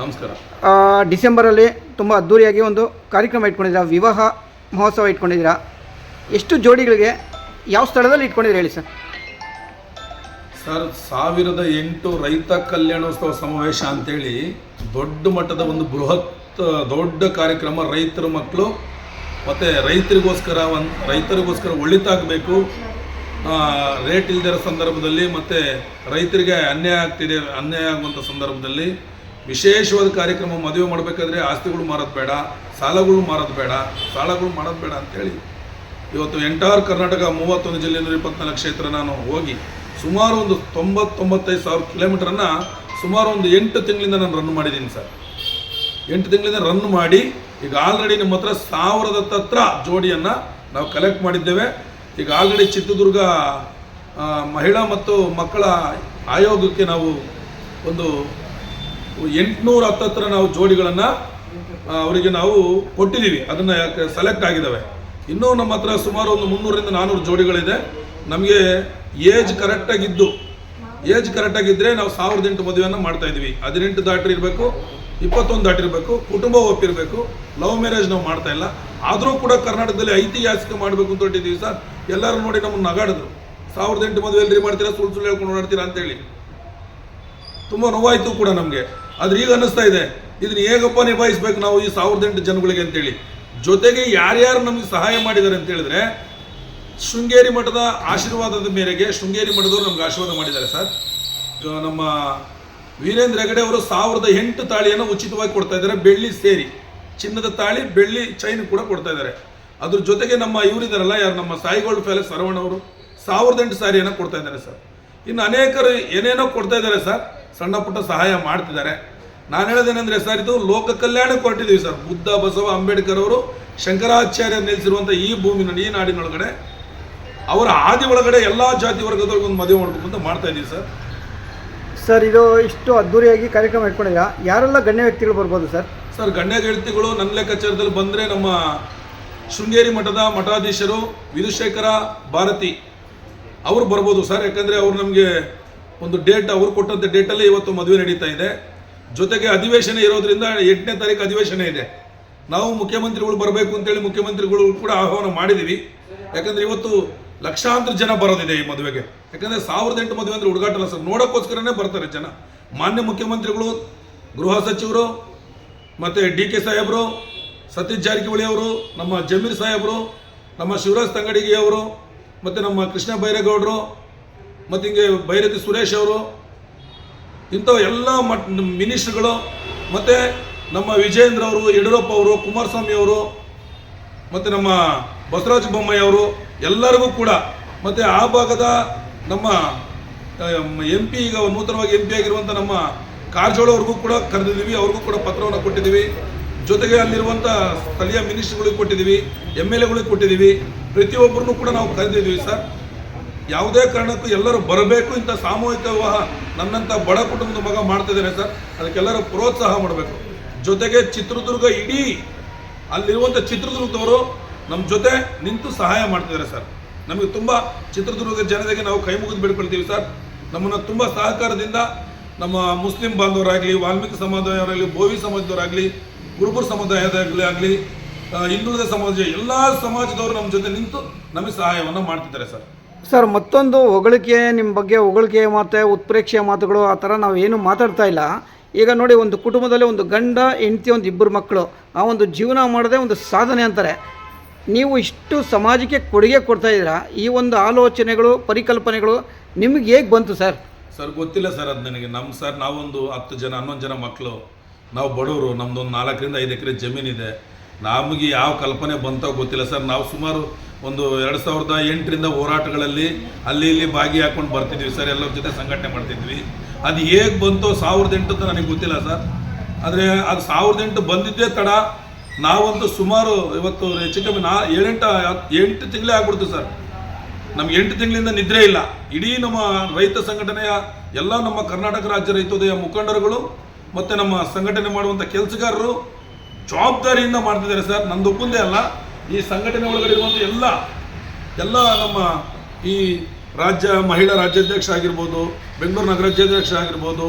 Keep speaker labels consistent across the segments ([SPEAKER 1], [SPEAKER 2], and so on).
[SPEAKER 1] ನಮಸ್ಕಾರ.
[SPEAKER 2] ಡಿಸೆಂಬರಲ್ಲಿ ತುಂಬ ಅದ್ಧೂರಿಯಾಗಿ ಒಂದು ಕಾರ್ಯಕ್ರಮ ಇಟ್ಕೊಂಡಿದ್ದೀರಾ ವಿವಾಹ ಮಹೋತ್ಸವ ಇಟ್ಕೊಂಡಿದ್ದೀರಾ. ಎಷ್ಟು ಜೋಡಿಗಳಿಗೆ ಯಾವ ಸ್ಥಳದಲ್ಲಿ ಇಟ್ಕೊಂಡಿದ್ದೀರಾ ಹೇಳಿ ಸರ್.
[SPEAKER 1] ಸರ್ ಸಾವಿರದ ಎಂಟು ರೈತ ಕಲ್ಯಾಣೋತ್ಸವ ಸಮಾವೇಶ ಅಂತೇಳಿ ದೊಡ್ಡ ಮಟ್ಟದ ಒಂದು ಬೃಹತ್ ದೊಡ್ಡ ಕಾರ್ಯಕ್ರಮ ರೈತರ ಮಕ್ಕಳು ಮತ್ತು ರೈತರಿಗೋಸ್ಕರ ಒಂದು ರೈತರಿಗೋಸ್ಕರ ಒಳಿತಾಗಬೇಕು ರೇಟ್ ಇಲ್ಲದಿರೋ ಸಂದರ್ಭದಲ್ಲಿ ಮತ್ತು ರೈತರಿಗೆ ಅನ್ಯಾಯ ಆಗ್ತಿದೆ ಅನ್ಯಾಯ ಆಗುವಂಥ ಸಂದರ್ಭದಲ್ಲಿ ವಿಶೇಷವಾದ ಕಾರ್ಯಕ್ರಮ ಮದುವೆ ಮಾಡಬೇಕಾದ್ರೆ ಆಸ್ತಿಗಳು ಮಾರೋದು ಬೇಡ, ಸಾಲಗಳು ಮಾರೋದು ಬೇಡ, ಸಾಲಗಳು ಮಾಡೋದು ಬೇಡ ಅಂತೇಳಿ ಇವತ್ತು ಎಂಟಾರ್ ಕರ್ನಾಟಕ ಮೂವತ್ತೊಂದು ಜಿಲ್ಲೆ ನೂರ ಇಪ್ಪತ್ನಾಲ್ಕು ಕ್ಷೇತ್ರ ನಾನು ಹೋಗಿ ಸುಮಾರು ಒಂದು ತೊಂಬತ್ತೊಂಬತ್ತೈದು ಸಾವಿರ ಕಿಲೋಮೀಟ್ರನ್ನು ಸುಮಾರು ಒಂದು ಎಂಟು ತಿಂಗಳಿಂದ ನಾನು ರನ್ ಮಾಡಿದ್ದೀನಿ ಸರ್. ಎಂಟು ತಿಂಗಳಿಂದ ರನ್ ಮಾಡಿ ಈಗ ಆಲ್ರೆಡಿ ನಿಮ್ಮ ಹತ್ರ ಸಾವಿರದ ತತ್ರ ಜೋಡಿಯನ್ನು ನಾವು ಕಲೆಕ್ಟ್ ಮಾಡಿದ್ದೇವೆ. ಈಗ ಆಲ್ರೆಡಿ ಚಿತ್ರದುರ್ಗ ಮಹಿಳಾ ಮತ್ತು ಮಕ್ಕಳ ಆಯೋಗಕ್ಕೆ ನಾವು ಒಂದು ಎಂಟುನೂರ ಹತ್ತತ್ರ ನಾವು ಜೋಡಿಗಳನ್ನು ಅವರಿಗೆ ನಾವು ಕೊಟ್ಟಿದ್ದೀವಿ. ಅದನ್ನು ಯಾಕೆ ಸೆಲೆಕ್ಟ್ ಆಗಿದ್ದಾವೆ. ಇನ್ನೂ ನಮ್ಮ ಹತ್ರ ಸುಮಾರು ಒಂದು ಮುನ್ನೂರರಿಂದ ನಾನ್ನೂರು ಜೋಡಿಗಳಿದೆ. ನಮಗೆ ಏಜ್ ಕರೆಕ್ಟಾಗಿದ್ದು ಏಜ್ ಕರೆಕ್ಟಾಗಿದ್ದರೆ ನಾವು ಸಾವಿರದ ಎಂಟು ಮದುವೆಯನ್ನು ಮಾಡ್ತಾ ಇದ್ವಿ ಹದಿನೆಂಟು ದಾಟಿರಬೇಕು ಇಪ್ಪತ್ತೊಂದು ದಾಟಿರಬೇಕು ಕುಟುಂಬ ಒಪ್ಪಿರಬೇಕು, ಲವ್ ಮ್ಯಾರೇಜ್ ನಾವು ಮಾಡ್ತಾ ಇಲ್ಲ. ಆದರೂ ಕೂಡ ಕರ್ನಾಟಕದಲ್ಲಿ ಐತಿಹಾಸಿಕ ಮಾಡಬೇಕು ಅಂತ ಹೊಟ್ಟಿದ್ದೀವಿ ಸರ್. ಎಲ್ಲರೂ ನೋಡಿ ನಮ್ಮನ್ನು ನಗಾಡಿದ್ರು. ಸಾವಿರದ ಎಂಟು ಮದುವೆ ಎಲ್ಲರಿ ಮಾಡ್ತೀರಾ, ಸುಳ್ಳು ಸುಳ್ಳು ಹೇಳ್ಕೊಂಡು ಓಡಾಡ್ತೀರಾ ಅಂತೇಳಿ. ತುಂಬ ನೋವಾಯಿತು ಕೂಡ ನಮಗೆ. ಆದ್ರೆ ಈಗ ಅನ್ನಿಸ್ತಾ ಇದೆ, ಇದನ್ನ ಹೇಗಪ್ಪ ನಿಭಾಯಿಸ್ಬೇಕು ನಾವು ಈ ಸಾವಿರದ ಎಂಟು ಜನಗಳಿಗೆ ಅಂತೇಳಿ. ಜೊತೆಗೆ ಯಾರ್ಯಾರು ನಮಗೆ ಸಹಾಯ ಮಾಡಿದ್ದಾರೆ ಅಂತ ಹೇಳಿದ್ರೆ, ಶೃಂಗೇರಿ ಮಠದ ಆಶೀರ್ವಾದದ ಮೇರೆಗೆ ಶೃಂಗೇರಿ ಮಠದವರು ನಮ್ಗೆ ಆಶೀರ್ವಾದ ಮಾಡಿದ್ದಾರೆ ಸರ್. ನಮ್ಮ ವೀರೇಂದ್ರ ಹೆಗಡೆ ಅವರು ಸಾವಿರದ ಎಂಟು ತಾಳಿಯನ್ನು ಉಚಿತವಾಗಿ ಕೊಡ್ತಾ ಇದ್ದಾರೆ, ಬೆಳ್ಳಿ ಸೇರಿ. ಚಿನ್ನದ ತಾಳಿ, ಬೆಳ್ಳಿ ಚೈನ್ ಕೂಡ ಕೊಡ್ತಾ ಇದ್ದಾರೆ. ಅದ್ರ ಜೊತೆಗೆ ನಮ್ಮ ಇವರಿದ್ದಾರಲ್ಲ ಯಾರು, ನಮ್ಮ ಸಾಯಿಗೋಲ್ಡ್ ಪ್ಯಾಲೇಸ್ ಸರವಣ ಅವರು ಸಾವಿರದ ಎಂಟು ಸಾರಿಯನ್ನು ಕೊಡ್ತಾ ಇದ್ದಾರೆ ಸರ್. ಇನ್ನು ಅನೇಕರು ಏನೇನೋ ಕೊಡ್ತಾ ಇದ್ದಾರೆ ಸರ್ ಸಣ್ಣ ಪುಟ್ಟ ಸಹಾಯ ಮಾಡ್ತಿದ್ದಾರೆ. ನಾನು ಹೇಳೋದೇನೆಂದ್ರೆ ಸರ್ ಇದು ಲೋಕ ಕಲ್ಯಾಣಕ್ಕೆ ಕೊಟ್ಟಿದ್ದೀವಿ ಸರ್. ಬುದ್ಧ ಬಸವ ಅಂಬೇಡ್ಕರ್ ಅವರು ಶಂಕರಾಚಾರ್ಯ ನಿಲ್ಲಿಸಿರುವಂಥ ಈ ಭೂಮಿನ ಈ ನಾಡಿನೊಳಗಡೆ ಅವರ ಆದಿ ಒಳಗಡೆ ಎಲ್ಲ ಜಾತಿ ವರ್ಗದವ್ರಿಗೆ ಒಂದು ಮದುವೆ ಮಾಡಬೇಕು ಅಂತ ಮಾಡ್ತಾ ಇದ್ದೀವಿ ಸರ್.
[SPEAKER 2] ಸರ್ ಇದು ಇಷ್ಟು ಅದ್ಧೂರಿಯಾಗಿ ಕಾರ್ಯಕ್ರಮ ಇಟ್ಕೊಂಡಿಲ್ಲ. ಯಾರೆಲ್ಲ ಗಣ್ಯ ವ್ಯಕ್ತಿಗಳು ಬರ್ಬೋದು ಸರ್?
[SPEAKER 1] ಸರ್ ಗಣ್ಯ ವ್ಯಕ್ತಿಗಳು ನನ್ನ ಲೆಕ್ಕಾಚಾರದಲ್ಲಿ ಬಂದರೆ ನಮ್ಮ ಶೃಂಗೇರಿ ಮಠದ ಮಠಾಧೀಶರು ವಿಧುಶೇಖರ ಭಾರತಿ ಅವರು ಬರ್ಬೋದು ಸರ್. ಯಾಕಂದರೆ ಅವರು ನಮಗೆ ಒಂದು ಡೇಟ್ ಅವರು ಕೊಟ್ಟಂಥ ಡೇಟಲ್ಲೇ ಇವತ್ತು ಮದುವೆ ನಡೀತಾ ಇದೆ. ಜೊತೆಗೆ ಅಧಿವೇಶನ ಇರೋದ್ರಿಂದ ಎಂಟನೇ ತಾರೀಕು ಅಧಿವೇಶನ ಇದೆ. ನಾವು ಮುಖ್ಯಮಂತ್ರಿಗಳು ಬರಬೇಕು ಅಂತೇಳಿ ಮುಖ್ಯಮಂತ್ರಿಗಳು ಕೂಡ ಆಹ್ವಾನ ಮಾಡಿದ್ದೀವಿ ಯಾಕಂದರೆ ಇವತ್ತು ಲಕ್ಷಾಂತರ ಜನ ಬರೋದಿದೆ ಈ ಮದುವೆಗೆ. ಯಾಕಂದರೆ ಸಾವಿರದ ಎಂಟು ಮದುವೆ ಅಂದರೆ ಹುಡುಗಾಟಲ್ಲ ಸರ್. ನೋಡೋಕ್ಕೋಸ್ಕರನೇ ಬರ್ತಾರೆ ಜನ. ಮಾನ್ಯ ಮುಖ್ಯಮಂತ್ರಿಗಳು, ಗೃಹ ಸಚಿವರು, ಮತ್ತು ಡಿ ಕೆ ಸಾಹೇಬ್ರು, ಸತೀಶ್ ಜಾರಕಿಹೊಳಿ ಅವರು, ನಮ್ಮ ಜಮೀರ್ ಸಾಹೇಬ್ರು, ನಮ್ಮ ಶಿವರಾಜ್ ತಂಗಡಿಗೆ ಅವರು, ಮತ್ತು ನಮ್ಮ ಕೃಷ್ಣ ಬೈರೇಗೌಡರು ಮತ್ತು ಹಿಂಗೆ ಭೈರತಿ ಸುರೇಶ್ ಅವರು ಇಂಥವು ಎಲ್ಲ ಮಟ್ ಮಿನಿಸ್ಟ್ರುಗಳು ಮತ್ತು ನಮ್ಮ ವಿಜೇಂದ್ರ ಅವರು, ಯಡಿಯೂರಪ್ಪ ಅವರು, ಕುಮಾರಸ್ವಾಮಿ ಅವರು, ಮತ್ತು ನಮ್ಮ ಬಸವರಾಜ ಬೊಮ್ಮಾಯಿ ಅವರು ಎಲ್ಲರಿಗೂ ಕೂಡ ಮತ್ತು ಆ ಭಾಗದ ನಮ್ಮ ಎಂ ಪಿ ಈಗ ನೂತನವಾಗಿ ಎಂ ಪಿ ಆಗಿರುವಂಥ ನಮ್ಮ ಕಾರಜೋಳ ಕೂಡ ಕರೆದಿದ್ದೀವಿ. ಅವ್ರಿಗೂ ಕೂಡ ಪತ್ರವನ್ನು ಕೊಟ್ಟಿದ್ದೀವಿ. ಜೊತೆಗೆ ಅಲ್ಲಿರುವಂಥ ಸ್ಥಳೀಯ ಮಿನಿಸ್ಟ್ರುಗಳಿಗೆ ಕೊಟ್ಟಿದ್ದೀವಿ. ಎಂ ಎಲ್ ಎಗಳಿಗೆ ಕೊಟ್ಟಿದ್ದೀವಿ. ಪ್ರತಿಯೊಬ್ಬರನ್ನು ಕೂಡ ನಾವು ಕರೆದಿದ್ದೀವಿ ಸರ್. ಯಾವುದೇ ಕಾರಣಕ್ಕೂ ಎಲ್ಲರೂ ಬರಬೇಕು ಇಂಥ ಸಾಮೂಹಿಕ ವಿವಾಹ ನನ್ನಂಥ ಬಡ ಕುಟುಂಬದ ಮಗ ಮಾಡ್ತಿದ್ದೇನೆ ಸರ್. ಅದಕ್ಕೆಲ್ಲರೂ ಪ್ರೋತ್ಸಾಹ ಮಾಡಬೇಕು. ಜೊತೆಗೆ ಚಿತ್ರದುರ್ಗ ಇಡೀ ಅಲ್ಲಿರುವಂಥ ಚಿತ್ರದುರ್ಗದವರು ನಮ್ಮ ಜೊತೆ ನಿಂತು ಸಹಾಯ ಮಾಡ್ತಿದ್ದಾರೆ ಸರ್. ನಮಗೆ ತುಂಬ ಚಿತ್ರದುರ್ಗದ ಜನತೆಗೆ ನಾವು ಕೈ ಮುಗಿದು ಬಿಡ್ಕೊಳ್ತೀವಿ ಸರ್. ನಮ್ಮನ್ನು ತುಂಬ ಸಹಕಾರದಿಂದ ನಮ್ಮ ಮುಸ್ಲಿಂ ಬಾಂಧವರಾಗಲಿ, ವಾಲ್ಮೀಕಿ ಸಮುದಾಯವರಾಗಲಿ, ಬೋವಿ ಸಮಾಜದವರಾಗಲಿ ಕುರುಬುರ್ ಸಮುದಾಯದಾಗಲಿ ಆಗಲಿ ಹಿಂದುಳಿದ ಸಮಾಜ, ಎಲ್ಲ ಸಮಾಜದವರು ನಮ್ಮ ಜೊತೆ ನಿಂತು ನಮಗೆ ಸಹಾಯವನ್ನು ಮಾಡ್ತಿದ್ದಾರೆ ಸರ್.
[SPEAKER 2] ಸರ್, ಮತ್ತೊಂದು ಹೊಗಳಿಕೆ ನಿಮ್ಮ ಬಗ್ಗೆ ಹೊಗಳಿಕೆ ಮತ್ತು ಉತ್ಪ್ರೇಕ್ಷೆಯ ಮಾತುಗಳು, ಆ ಥರ ನಾವು ಏನು ಮಾತಾಡ್ತಾ ಇಲ್ಲ. ಈಗ ನೋಡಿ, ಒಂದು ಕುಟುಂಬದಲ್ಲಿ ಒಂದು ಗಂಡ, ಹೆಂಡತಿ, ಒಂದು ಇಬ್ಬರು ಮಕ್ಕಳು, ಆ ಒಂದು ಜೀವನ ಮಾಡೋದೇ ಒಂದು ಸಾಧನೆ ಅಂತಾರೆ. ನೀವು ಇಷ್ಟು ಸಮಾಜಕ್ಕೆ ಕೊಡುಗೆ ಕೊಡ್ತಾ ಇದ್ದೀರಾ? ಈ ಒಂದು ಆಲೋಚನೆಗಳು, ಪರಿಕಲ್ಪನೆಗಳು ನಿಮಗೆ ಹೇಗೆ ಬಂತು ಸರ್?
[SPEAKER 1] ಸರ್, ಗೊತ್ತಿಲ್ಲ ಸರ್ ಅದು ನನಗೆ. ನಮ್ಮ ಸರ್, ನಾವೊಂದು ಹತ್ತು ಜನ, ಹನ್ನೊಂದು ಜನ ಮಕ್ಕಳು. ನಾವು ಬಡವರು ನಮ್ಮದೊಂದು ನಾಲ್ಕರಿಂದ ಐದು ಎಕರೆ ಜಮೀನಿದೆ. ನಮಗೆ ಯಾವ ಕಲ್ಪನೆ ಬಂತೋ ಗೊತ್ತಿಲ್ಲ ಸರ್. ನಾವು ಸುಮಾರು ಒಂದು ಎರಡು ಸಾವಿರದ ಎಂಟರಿಂದ ಹೋರಾಟಗಳಲ್ಲಿ ಅಲ್ಲಿ ಇಲ್ಲಿ ಭಾಗಿ ಹಾಕೊಂಡು ಬರ್ತಿದ್ವಿ ಸರ್, ಎಲ್ಲರ ಜೊತೆ ಸಂಘಟನೆ ಮಾಡ್ತಿದ್ವಿ. ಅದು ಹೇಗೆ ಬಂತೋ ಸಾವಿರದ ಎಂಟು ಅಂತ ನನಗೆ ಗೊತ್ತಿಲ್ಲ ಸರ್. ಆದರೆ ಅದು ಸಾವಿರದ ಎಂಟು ಬಂದಿದ್ದೇ ತಡ. ನಾವಂತೂ ಸುಮಾರು ಇವತ್ತು ಹೆಚ್ಚು ಕಮ್ಮಿ ನಾ ಏಳೆಂಟು ಎಂಟು ತಿಂಗಳೇ ಆಗ್ಬಿಡ್ತು ಸರ್. ನಮ್ಗೆ ಎಂಟು ತಿಂಗಳಿಂದ ನಿದ್ರೆ ಇಲ್ಲ. ಇಡೀ ನಮ್ಮ ರೈತ ಸಂಘಟನೆಯ ಎಲ್ಲ ನಮ್ಮ ಕರ್ನಾಟಕ ರಾಜ್ಯ ರೈತೋದಯ ಮುಖಂಡರುಗಳು ಮತ್ತು ನಮ್ಮ ಸಂಘಟನೆ ಮಾಡುವಂಥ ಕೆಲಸಗಾರರು ಜವಾಬ್ದಾರಿಯಿಂದ ಮಾಡ್ತಿದ್ದಾರೆ ಸರ್. ನಂದು ಒಪ್ಪಂದೇ ಅಲ್ಲ. ಈ ಸಂಘಟನೆ ಒಳಗಡೆ ಇರುವಂಥ ಎಲ್ಲ ಎಲ್ಲ ನಮ್ಮ ಈ ರಾಜ್ಯ, ಮಹಿಳಾ ರಾಜ್ಯಾಧ್ಯಕ್ಷ ಆಗಿರ್ಬೋದು, ಬೆಂಗಳೂರು ನಗರಾಜ್ಯಾಧ್ಯಕ್ಷ ಆಗಿರ್ಬೋದು,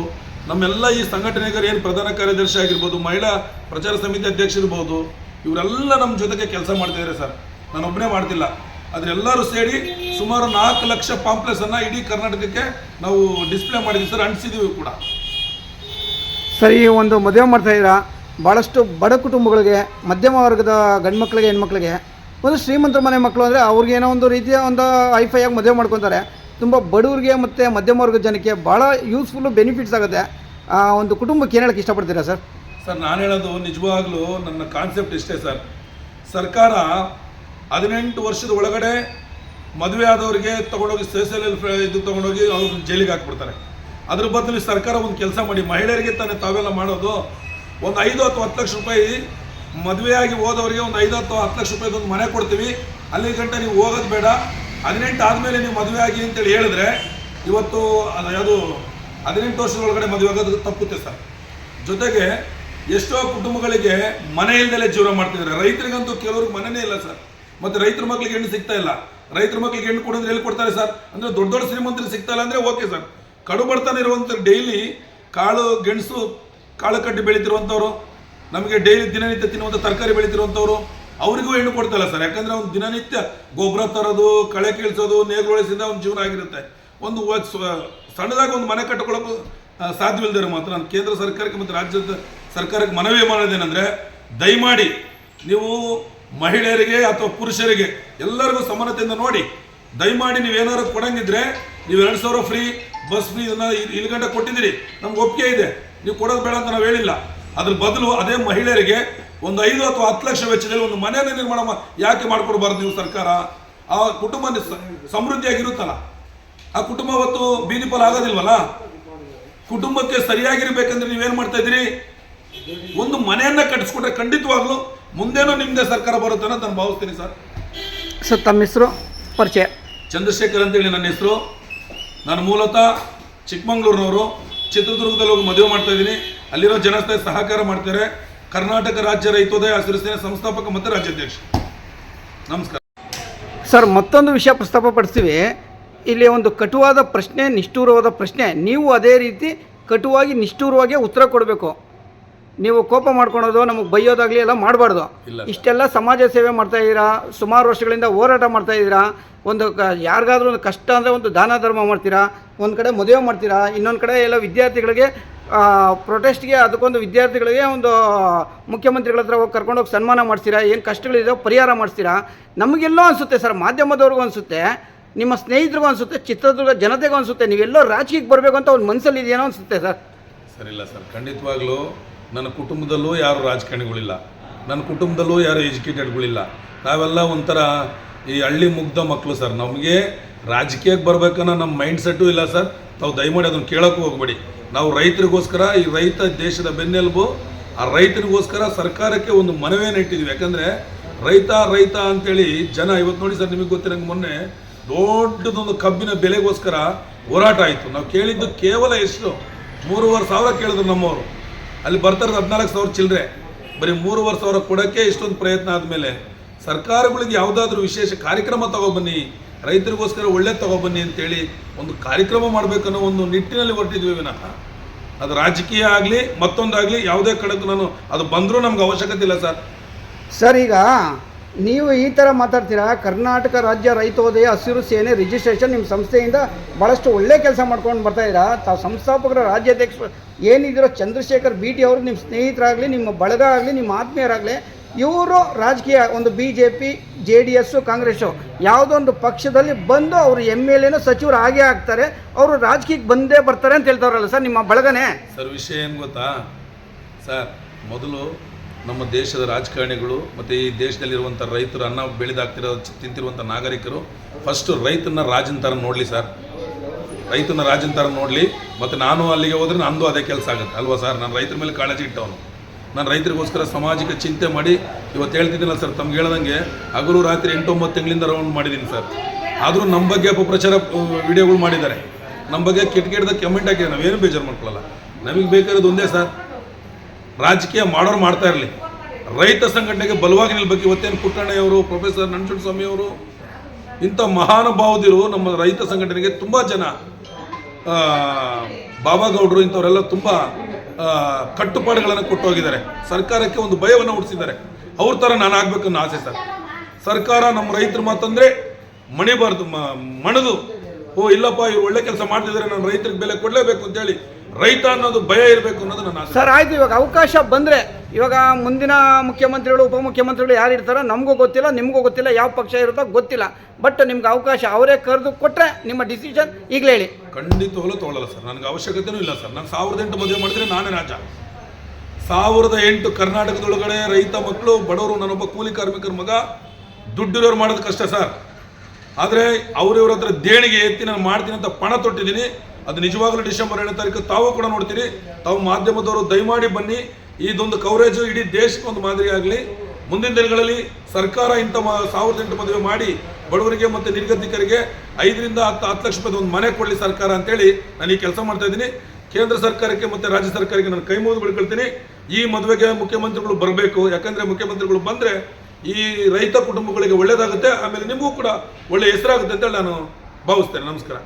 [SPEAKER 1] ನಮ್ಮೆಲ್ಲ ಈ ಸಂಘಟನೆಗರು ಏನು ಪ್ರಧಾನ ಕಾರ್ಯದರ್ಶಿ ಆಗಿರ್ಬೋದು, ಮಹಿಳಾ ಪ್ರಚಾರ ಸಮಿತಿ ಅಧ್ಯಕ್ಷ ಇರ್ಬೋದು, ಇವರೆಲ್ಲ ನಮ್ಮ ಜೊತೆಗೆ ಕೆಲಸ ಮಾಡ್ತಿದ್ದಾರೆ ಸರ್. ನಾನು ಒಬ್ಬನೇ ಮಾಡ್ತಿಲ್ಲ. ಅದರೆಲ್ಲರೂ ಸೇರಿ ಸುಮಾರು ನಾಲ್ಕು ಲಕ್ಷ ಪಾಂಪ್ಲೆಸನ್ನು ಇಡೀ ಕರ್ನಾಟಕಕ್ಕೆ ನಾವು ಡಿಸ್ಪ್ಲೇ ಮಾಡಿದ್ದೀವಿ ಸರ್ ಅಂಟಿಸಿದ್ದೀವಿ ಕೂಡ.
[SPEAKER 2] ಸರಿ ಒಂದು ಮದುವೆ ಮಾಡ್ತಾ ಇದ್ದೀರಾ? ಭಾಳಷ್ಟು ಬಡ ಕುಟುಂಬಗಳಿಗೆ, ಮಧ್ಯಮ ವರ್ಗದ ಗಂಡು ಮಕ್ಕಳಿಗೆ ಹೆಣ್ಮಕ್ಳಿಗೆ ಒಂದು ಶ್ರೀಮಂತ ಮನೆ ಮಕ್ಕಳು ಅಂದರೆ ಅವ್ರಿಗೆ ಏನೋ ಒಂದು ರೀತಿಯ ಒಂದು ಹೈಫೈಯಾಗಿ ಮದುವೆ ಮಾಡ್ಕೊತಾರೆ. ತುಂಬ ಬಡವರಿಗೆ ಮತ್ತು ಮಧ್ಯಮ ವರ್ಗದ ಜನಕ್ಕೆ ಭಾಳ ಯೂಸ್ಫುಲ್ಲು ಬೆನಿಫಿಟ್ಸ್ ಆಗುತ್ತೆ. ಆ ಒಂದು ಕುಟುಂಬಕ್ಕೆ ಏನು ಹೇಳಕ್ಕೆ ಇಷ್ಟಪಡ್ತೀರಾ ಸರ್?
[SPEAKER 1] ಸರ್, ನಾನು ಹೇಳೋದು ನಿಜವಾಗ್ಲೂ ನನ್ನ ಕಾನ್ಸೆಪ್ಟ್ ಇಷ್ಟೇ ಸರ್. ಸರ್ಕಾರ ಹದಿನೆಂಟು ವರ್ಷದ ಒಳಗಡೆ ಮದುವೆ ಆದವರಿಗೆ ತಗೊಂಡೋಗಿ ಸೋಷಿಯಲ್ ಇದು ತಗೊಂಡೋಗಿ ಅವ್ರನ್ನ ಜೈಲಿಗೆ ಹಾಕ್ಬಿಡ್ತಾರೆ. ಅದ್ರ ಬದಲು ಸರ್ಕಾರ ಒಂದು ಕೆಲಸ ಮಾಡಿ, ಮಹಿಳೆಯರಿಗೆ ತಾನೇ ತಾವೆಲ್ಲ ಮಾಡೋದು ಒಂದು ಐದು ಅಥವಾ ಹತ್ತು ಲಕ್ಷ ರೂಪಾಯಿ ಮದುವೆಯಾಗಿ ಹೋದವರಿಗೆ ಒಂದು ಐದು ಅಥವಾ ಹತ್ತು ಲಕ್ಷ ರೂಪಾಯಿದು ಒಂದು ಮನೆ ಕೊಡ್ತೀವಿ. ಅಲ್ಲಿ ಗಂಟ ನೀವು ಹೋಗೋದು ಬೇಡ. ಹದಿನೆಂಟು ಆದಮೇಲೆ ನೀವು ಮದುವೆ ಆಗಿ ಅಂತೇಳಿ ಹೇಳಿದ್ರೆ ಇವತ್ತು ಅದು ಯಾವುದು ಹದಿನೆಂಟು ವರ್ಷದ ಒಳಗಡೆ ಮದುವೆ ಆಗೋದು ತಪ್ಪುತ್ತೆ ಸರ್. ಜೊತೆಗೆ ಎಷ್ಟೋ ಕುಟುಂಬಗಳಿಗೆ ಮನೆ ಇಲ್ದಲೇ ಜೀವನ ಮಾಡ್ತಿದ್ದಾರೆ. ರೈತರಿಗಂತೂ ಕೆಲವ್ರಿಗೆ ಮನೆನೇ ಇಲ್ಲ ಸರ್. ಮತ್ತೆ ರೈತರ ಮಕ್ಳಿಗೆ ಹೆಣ್ಣು ಸಿಗ್ತಾ ಇಲ್ಲ. ರೈತರ ಮಕ್ಳಿಗೆ ಹೆಣ್ಣು ಕೊಡಿದ್ರೆ ಎಲ್ಲಿ ಕೊಡ್ತಾರೆ ಸರ್? ಅಂದ್ರೆ ದೊಡ್ಡ ದೊಡ್ಡ ಶ್ರೀಮಂತರಿಗೆ ಸಿಗ್ತಾ ಇಲ್ಲ ಅಂದ್ರೆ ಓಕೆ ಸರ್. ಕಡು ಬಡತನ ಇರುವಂತ ಡೈಲಿ ಕಾಳು, ಗೆಣಸು ಕಾಳು ಬೆಳೀತಿರುವಂಥವ್ರು ನಮಗೆ ಡೈಲಿ ದಿನನಿತ್ಯ ತಿನ್ನುವಂಥ ತರಕಾರಿ ಬೆಳೀತಿರುವಂಥವ್ರು ಅವರಿಗೂ ಹೆಣ್ಣು ಕೊಡ್ತಾ ಇಲ್ಲ ಸರ್. ಯಾಕಂದ್ರೆ ಅವ್ನು ದಿನನಿತ್ಯ ಗೊಬ್ಬರ ತರೋದು ಕಳೆ ಕೀಳಿಸೋದು ನೇಗುಗೊಳಿಸಿದ ಒಂದು ಜೀವನ ಆಗಿರುತ್ತೆ. ಒಂದು ಸಣ್ಣದಾಗಿ ಒಂದು ಮನೆ ಕಟ್ಟಿಕೊಳ್ಳೋಕೆ ಆ, ಸಾಧ್ಯವಿಲ್ಲದೆ ಮಾತ್ರ ನಾನು ಕೇಂದ್ರ ಸರ್ಕಾರಕ್ಕೆ ಮತ್ತು ರಾಜ್ಯದ ಸರ್ಕಾರಕ್ಕೆ ಮನವಿ ಮಾಡೋದೇನೆಂದ್ರೆ ದಯಮಾಡಿ ನೀವು ಮಹಿಳೆಯರಿಗೆ ಅಥವಾ ಪುರುಷರಿಗೆ ಎಲ್ಲರಿಗೂ ಸಮಾನತೆಯಿಂದ ನೋಡಿ ದಯಮಾಡಿ ನೀವೇನಾದ್ರು ಕೊಡಂಗಿದ್ರೆ ನೀವು ಎರಡು ಸಾವಿರ ಫ್ರೀ ಬಸ್ ಫ್ರೀ ಇದನ್ನ ಇಲ್- ಇಲ್ಲಿ ಗಂಟೆ ಕೊಟ್ಟಿದ್ದೀರಿ. ನಮ್ಗೆ ಒಪ್ಪಿಗೆ ಇದೆ. ನೀವು ಕೊಡೋದು ಬೇಡ ಅಂತ ನಾವು ಹೇಳಿಲ್ಲ. ಅದ್ರ ಬದಲು ಅದೇ ಮಹಿಳೆಯರಿಗೆ ಒಂದು ಐದು ಅಥವಾ ಹತ್ತು ಲಕ್ಷ ವೆಚ್ಚದಲ್ಲಿ ಒಂದು ಮನೆಯನ್ನು ನಿರ್ಮಾಣ ಯಾಕೆ ಮಾಡ್ಕೊಡ್ಬಾರ್ದು ನೀವು ಸರ್ಕಾರ? ಆ ಕುಟುಂಬ ಸಮೃದ್ಧಿಯಾಗಿರುತ್ತಲ್ಲ. ಆ ಕುಟುಂಬ ಅವತ್ತು ಬೀದಿ ಪಾಲ್ ಆಗೋದಿಲ್ವಲ್ಲ? ಕುಟುಂಬಕ್ಕೆ ಸರಿಯಾಗಿರ್ಬೇಕಂದ್ರೆ ನೀವೇನು ಮಾಡ್ತಾ ಇದ್ದೀರಿ? ಒಂದು ಮನೆಯನ್ನ ಕಟ್ಟಿಸ್ಕೊಂಡ್ರೆ ಖಂಡಿತವಾಗ್ಲೂ ಮುಂದೇನೂ ನಿಮ್ಮದೇ ಸರ್ಕಾರ ಬರುತ್ತೆ ಅಂತ ನಾನು ಭಾವಿಸ್ತೀನಿ ಸರ್.
[SPEAKER 2] ಸರ್ ತಮ್ಮ ಹೆಸರು? ಪರಿಚಯ.
[SPEAKER 1] ಚಂದ್ರಶೇಖರ್ ಅಂತೇಳಿ ನನ್ನ ಹೆಸರು. ನಾನು ಮೂಲತಃ ಚಿಕ್ಕಮಂಗ್ಳೂರಿನವರು. ಚಿತ್ರದುರ್ಗದಲ್ಲಿ ಹೋಗಿ ಮದುವೆ ಮಾಡ್ತಾ ಇದ್ದೀನಿ. ಅಲ್ಲಿರೋ ಜನ ಸಹಕಾರ ಮಾಡ್ತಾರೆ. ಕರ್ನಾಟಕ ರಾಜ್ಯ ರೈತೋದಯ ಹಸಿರು ಸಂಸ್ಥಾಪಕ ಮತ್ತು ರಾಜ್ಯಾಧ್ಯಕ್ಷ. ನಮಸ್ಕಾರ.
[SPEAKER 2] ಸರ್, ಮತ್ತೊಂದು ವಿಷಯ ಪ್ರಸ್ತಾಪಪಡಿಸ್ತೀವಿ. ಇಲ್ಲಿ ಒಂದು ಕಟುವಾದ ಪ್ರಶ್ನೆ, ನಿಷ್ಠೂರವಾದ ಪ್ರಶ್ನೆ. ನೀವು ಅದೇ ರೀತಿ ಕಟುವಾಗಿ ನಿಷ್ಠೂರವಾಗಿ ಉತ್ತರ ಕೊಡಬೇಕು. ನೀವು ಕೋಪ ಮಾಡ್ಕೊಳೋದು ನಮಗೆ ಬೈಯೋದಾಗಲಿ ಎಲ್ಲ ಮಾಡಬಾರ್ದು. ಇಷ್ಟೆಲ್ಲ ಸಮಾಜ ಸೇವೆ ಮಾಡ್ತಾ ಇದ್ದೀರಾ? ಸುಮಾರು ವರ್ಷಗಳಿಂದ ಹೋರಾಟ ಮಾಡ್ತಾ ಇದ್ದೀರಾ? ಒಂದು ಕ ಯಾರಿಗಾದ್ರೂ ಒಂದು ಕಷ್ಟ ಅಂದರೆ ಒಂದು ದಾನ ಧರ್ಮ ಮಾಡ್ತೀರಾ? ಒಂದು ಕಡೆ ಮದುವೆ ಮಾಡ್ತೀರಾ? ಇನ್ನೊಂದು ಕಡೆ ಎಲ್ಲ ವಿದ್ಯಾರ್ಥಿಗಳಿಗೆ ಪ್ರೊಟೆಸ್ಟ್ಗೆ ಅದಕ್ಕೊಂದು ವಿದ್ಯಾರ್ಥಿಗಳಿಗೆ ಒಂದು ಮುಖ್ಯಮಂತ್ರಿಗಳ ಹತ್ರ ಹೋಗಿ ಕರ್ಕೊಂಡೋಗಿ ಸನ್ಮಾನ ಮಾಡ್ತೀರಾ? ಏನು ಕಷ್ಟಗಳಿದೆಯೋ ಪರಿಹಾರ ಮಾಡ್ತೀರಾ? ನಮಗೆಲ್ಲೋ ಅನಿಸುತ್ತೆ ಸರ್ ಮಾಧ್ಯಮದವ್ರಿಗೂ ಅನಿಸುತ್ತೆ ನಿಮ್ಮ ಸ್ನೇಹಿತರಿಗೂ ಅನಿಸುತ್ತೆ ಚಿತ್ರದುರ್ಗ ಜನತೆಗೂ ಅನಿಸುತ್ತೆ ನೀವೆಲ್ಲೋ ರಾಜಕೀಯಕ್ಕೆ ಬರಬೇಕು ಅಂತ ಒಂದು ಮನಸ್ಸಲ್ಲಿ ಇದೆಯೋ ಅನಿಸುತ್ತೆ ಸರ್.
[SPEAKER 1] ಸರ್ ಇಲ್ಲ ಸರ್ ಖಂಡಿತವಾಗ್ಲೂ ನನ್ನ ಕುಟುಂಬದಲ್ಲೂ ಯಾರು ರಾಜಕಾರಣಿಗಳಿಲ್ಲ. ನನ್ನ ಕುಟುಂಬದಲ್ಲೂ ಯಾರು ಎಜುಕೇಟೆಡ್ಗಳಿಲ್ಲ. ನಾವೆಲ್ಲ ಒಂಥರ ಈ ಹಳ್ಳಿ ಮುಗ್ಧ ಮಕ್ಕಳು ಸರ್. ನಮಗೆ ರಾಜಕೀಯಕ್ಕೆ ಬರ್ಬೇಕನ್ನೋ ನಮ್ಮ ಮೈಂಡ್ ಸೆಟ್ಟು ಇಲ್ಲ ಸರ್. ತಾವು ದಯಮಾಡಿ ಅದನ್ನು ಕೇಳೋಕ್ಕೂ ಹೋಗಬೇಡಿ. ನಾವು ರೈತರಿಗೋಸ್ಕರ ಈ ರೈತ ದೇಶದ ಬೆನ್ನೆಲುಬು, ಆ ರೈತರಿಗೋಸ್ಕರ ಸರ್ಕಾರಕ್ಕೆ ಒಂದು ಮನವಿಯನ್ನು ಇಟ್ಟಿದ್ವಿ ಯಾಕಂದರೆ ರೈತ ರೈತ ಅಂತೇಳಿ ಜನ ಇವತ್ತು ನೋಡಿ ಸರ್ ನಿಮಗೆ ಗೊತ್ತಿರಂಗೆ ಮೊನ್ನೆ ದೊಡ್ಡದೊಂದು ಕಬ್ಬಿನ ಬೆಲೆಗೋಸ್ಕರ ಹೋರಾಟ ಆಯಿತು. ನಾವು ಕೇಳಿದ್ದು ಕೇವಲ ಎಷ್ಟು? ಮೂರುವರೆ ಸಾವಿರ ಕೇಳಿದ್ರು ನಮ್ಮವರು. ಅಲ್ಲಿ ಬರ್ತಾರೆ ಹದಿನಾಲ್ಕು ಸಾವಿರ ಚಿಲ್ಲರೆ. ಬರೀ ಮೂರುವರೆ ಸಾವಿರ ಕೊಡೋಕ್ಕೆ ಇಷ್ಟೊಂದು ಪ್ರಯತ್ನ ಆದಮೇಲೆ ಸರ್ಕಾರಗಳಿಗೆ ಯಾವುದಾದ್ರೂ ವಿಶೇಷ ಕಾರ್ಯಕ್ರಮ ತಗೊಬನ್ನಿ, ರೈತರಿಗೋಸ್ಕರ ಒಳ್ಳೆ ತಗೊಬನ್ನಿ ಅಂತೇಳಿ ಒಂದು ಕಾರ್ಯಕ್ರಮ ಮಾಡಬೇಕನ್ನೋ ಒಂದು ನಿಟ್ಟಿನಲ್ಲಿ ಹೊರಟಿದ್ವಿ ವಿನಃ. ಅದು ರಾಜಕೀಯ ಆಗಲಿ, ಮತ್ತೊಂದಾಗಲಿ ಯಾವುದೇ ಕಡೆಗೂ ನಾನು ಅದು ಬಂದರೂ ನಮ್ಗೆ ಅವಶ್ಯಕತೆ ಇಲ್ಲ ಸರ್.
[SPEAKER 2] ಸರ್, ಈಗ ನೀವು ಈ ಥರ ಮಾತಾಡ್ತೀರಾ? ಕರ್ನಾಟಕ ರಾಜ್ಯ ರೈತೋದಯ ಹಸಿರು ಸೇನೆ ರಿಜಿಸ್ಟ್ರೇಷನ್ ನಿಮ್ಮ ಸಂಸ್ಥೆಯಿಂದ ಭಾಳಷ್ಟು ಒಳ್ಳೆ ಕೆಲಸ ಮಾಡ್ಕೊಂಡು ಬರ್ತಾ ಇದ್ದೀರಾ? ತಾವು ಸಂಸ್ಥಾಪಕರ ರಾಜ್ಯಾಧ್ಯಕ್ಷರು ಏನಿದ್ದೀರೋ ಚಂದ್ರಶೇಖರ್ ಬಿ ಟಿ ಅವರು ನಿಮ್ಮ ಸ್ನೇಹಿತರಾಗಲಿ, ನಿಮ್ಮ ಬಳಗ ಆಗಲಿ, ನಿಮ್ಮ ಆತ್ಮೀಯರಾಗಲಿ, ಇವರು ರಾಜಕೀಯ ಒಂದು B J P J D S Congress ಯಾವುದೋ ಒಂದು ಪಕ್ಷದಲ್ಲಿ ಬಂದು ಅವರು ಎಂ ಎಲ್ ಎನೋ ಸಚಿವರು ಆಗೇ ಆಗ್ತಾರೆ. ಅವರು ರಾಜಕೀಯಕ್ಕೆ ಬಂದೇ ಬರ್ತಾರೆ ಅಂತ ಹೇಳ್ತಾರಲ್ಲ ಸರ್ ನಿಮ್ಮ ಬಳಗನೇ?
[SPEAKER 1] ಸರ್, ವಿಷಯ ಏನು ಗೊತ್ತಾ? ಸರ್, ಮೊದಲು ನಮ್ಮ ದೇಶದ ರಾಜಕಾರಣಿಗಳು ಮತ್ತು ಈ ದೇಶದಲ್ಲಿರುವಂಥ ರೈತರು ಅನ್ನ ಬೆಳೆದಾಗ್ತಿರೋ ತಿಂತಿರುವಂಥ ನಾಗರಿಕರು ಫಸ್ಟು ರೈತನ ರಾಜನ ಥರ ನೋಡಲಿ ಸರ್ ರೈತನ ರಾಜನ ಥರ ನೋಡಲಿ, ಮತ್ತು ನಾನು ಅಲ್ಲಿಗೆ ಹೋದ್ರೆ ನಂದು ಅದೇ ಕೆಲಸ ಆಗುತ್ತೆ. ಅಲ್ವಾ ಸರ್ ನಾನು ರೈತರ ಮೇಲೆ ಕಾಳಜಿ ಇಟ್ಟವನು. ನಾನು ರೈತರಿಗೋಸ್ಕರ ಸಾಮಾಜಿಕ ಚಿಂತೆ ಮಾಡಿ ಇವತ್ತು ಹೇಳ್ತಿದ್ದೀನಲ್ಲ ಸರ್ ತಮ್ಗೆ ಹೇಳ್ದಂಗೆ ಹಗಲು ರಾತ್ರಿ ಎಂಟೊಂಬತ್ತು ತಿಂಗಳಿಂದ ರೌಂಡ್ ಮಾಡಿದ್ದೀನಿ ಸರ್ ಆದರೂ ನಮ್ಮ ಬಗ್ಗೆ ಅಪಪ್ರಚಾರ ವಿಡಿಯೋಗಳು ಮಾಡಿದ್ದಾರೆ. ನಮ್ಮ ಬಗ್ಗೆ ಕೆಟ್ಟ ಕೆಟ್ಟದ ಕಮೆಂಟ್ ಹಾಕಿದ್ದಾರೆ. ನಾವೇನು ಬೇಜಾರು ಮಾಡ್ಕೊಳ್ಳಲ್ಲ ನಮಗೆ ಬೇಕಾಗಿರೋದು ಒಂದೇ ಸರ್ ರಾಜಕೀಯ ಮಾಡೋರು ಮಾಡ್ತಾ ಇರಲಿ. ರೈತ ಸಂಘಟನೆಗೆ ಬಲವಾಗಿ ನಿಲ್ಬೇಕು. ಇವತ್ತೇನು ಪುಟ್ಟಣ್ಣಯ್ಯವರು ಪ್ರೊಫೆಸರ್ ನಂಜುಂಡಸ್ವಾಮಿ ಅವರು, ಇಂಥ ಮಹಾನುಭಾವದಿರು ನಮ್ಮ ರೈತ ಸಂಘಟನೆಗೆ ತುಂಬ ಜನ ಬಾಬಾಗೌಡರು ಬಾಬಾ ಗೌಡ್ರು ಇಂಥವರೆಲ್ಲ ತುಂಬ ಕಟ್ಟುಪಾಡುಗಳನ್ನು ಕೊಟ್ಟು ಹೋಗಿದ್ದಾರೆ ಸರ್ಕಾರಕ್ಕೆ ಒಂದು ಭಯವನ್ನು ಹುಡ್ಸಿದ್ದಾರೆ ಅವ್ರ ಥರ ನಾನು ಆಗಬೇಕು ಅನ್ನೋ ಆಸೆ ಸರ್. ಸರ್ಕಾರ ನಮ್ಮ ರೈತರು ಮಾತಂದ್ರೆ ಮಣಿಬಾರ್ದು ಮಣದು. ಓ, ಇಲ್ಲಪ್ಪ, ಇವ್ರು ಒಳ್ಳೆ ಕೆಲಸ ಮಾಡ್ತಿದ್ದಾರೆ ನಾನು ರೈತರಿಗೆ ಬೆಲೆ ಕೊಡಲೇಬೇಕು ಅಂತೇಳಿ ರೈತ ಅನ್ನೋದು ಭಯ ಇರಬೇಕು ಅನ್ನೋದು ನನ್ನ ಆಸೆ.
[SPEAKER 2] ಸರ್ ಆಯ್ತು ಇವಾಗ ಅವಕಾಶ ಬಂದರೆ ಇವಾಗ ಮುಂದಿನ ಮುಖ್ಯಮಂತ್ರಿಗಳು ಉಪಮುಖ್ಯಮಂತ್ರಿಗಳು ಯಾರು ಇರ್ತಾರೋ ನಮಗೂ ಗೊತ್ತಿಲ್ಲ ನಿಮಗೂ ಗೊತ್ತಿಲ್ಲ ಯಾವ ಪಕ್ಷ ಇರುತ್ತೋ ಗೊತ್ತಿಲ್ಲ. ಬಟ್ ನಿಮ್ಗೆ ಅವಕಾಶ ಅವರೇ ಕರೆದು ಕೊಟ್ಟರೆ ನಿಮ್ಮ ಡಿಸಿಷನ್ ಈಗಲೇ ಹೇಳಿ.
[SPEAKER 1] ಖಂಡಿತವಾಗ್ಲೂ ತೊಗೊಳ್ಳಲ್ಲ ಸರ್. ನನಗೆ ಅವಶ್ಯಕತೆನೂ ಇಲ್ಲ ಸರ್. ನಾನು ಸಾವಿರದ ಎಂಟು ಮದುವೆ ಮಾಡಿದ್ರೆ ನಾನೇ ರಾಜ. ಸಾವಿರದ ಎಂಟು ಕರ್ನಾಟಕದೊಳಗಡೆ ರೈತ ಮಕ್ಕಳು ಬಡವರು ನಾನೊಬ್ಬ ಕೂಲಿ ಕಾರ್ಮಿಕರ ಮಗ ದುಡ್ಡಿರೋರು ಮಾಡೋದು ಕಷ್ಟ ಸರ್. ಆದರೆ ಅವರಿವ್ರ ಹತ್ರ ದೇಣಿಗೆ ಎತ್ತಿ ನಾನು ಮಾಡ್ತೀನಿ ಅಂತ ಪಣ ತೊಟ್ಟಿದ್ದೀನಿ. ಅದು ನಿಜವಾಗಲೂ ಡಿಸೆಂಬರ್ ಏಳನೇ ತಾರೀಕು ತಾವು ಕೂಡ ನೋಡ್ತೀರಿ. ತಾವು ಮಾಧ್ಯಮದವರು ದಯಮಾಡಿ ಬನ್ನಿ. ಇದೊಂದು ಕವರೇಜು ಇಡೀ ದೇಶಕ್ಕೆ ಒಂದು ಮಾದರಿ ಆಗಲಿ. ಮುಂದಿನ ದಿನಗಳಲ್ಲಿ ಸರ್ಕಾರ ಇಂಥ ಸಾವಿರದ ಎಂಟು ಮದುವೆ ಮಾಡಿ ಬಡವರಿಗೆ ಮತ್ತು ನಿರ್ಗತಿಕರಿಗೆ ಐದರಿಂದ ಹತ್ತು ಹತ್ತು ಲಕ್ಷ ರೂಪಾಯಿ ಒಂದು ಮನೆ ಕೊಡಲಿ ಸರ್ಕಾರ ಅಂತೇಳಿ ನಾನು ಈ ಕೆಲಸ ಮಾಡ್ತಾ ಇದ್ದೀನಿ. ಕೇಂದ್ರ ಸರ್ಕಾರಕ್ಕೆ ಮತ್ತು ರಾಜ್ಯ ಸರ್ಕಾರಕ್ಕೆ ನಾನು ಕೈ ಮುಗಿದು ಬಿಡ್ಕೊಳ್ತೀನಿ ಈ ಮದುವೆಗೆ ಮುಖ್ಯಮಂತ್ರಿಗಳು ಬರಬೇಕು. ಯಾಕಂದರೆ ಮುಖ್ಯಮಂತ್ರಿಗಳು ಬಂದರೆ ಈ ರೈತ ಕುಟುಂಬಗಳಿಗೆ ಒಳ್ಳೆಯದಾಗುತ್ತೆ ಆಮೇಲೆ ನಿಮಗೂ ಕೂಡ ಒಳ್ಳೆಯ ಹೆಸರಾಗುತ್ತೆ ಅಂತೇಳಿ ನಾನು ಭಾವಿಸ್ತೇನೆ. ನಮಸ್ಕಾರ.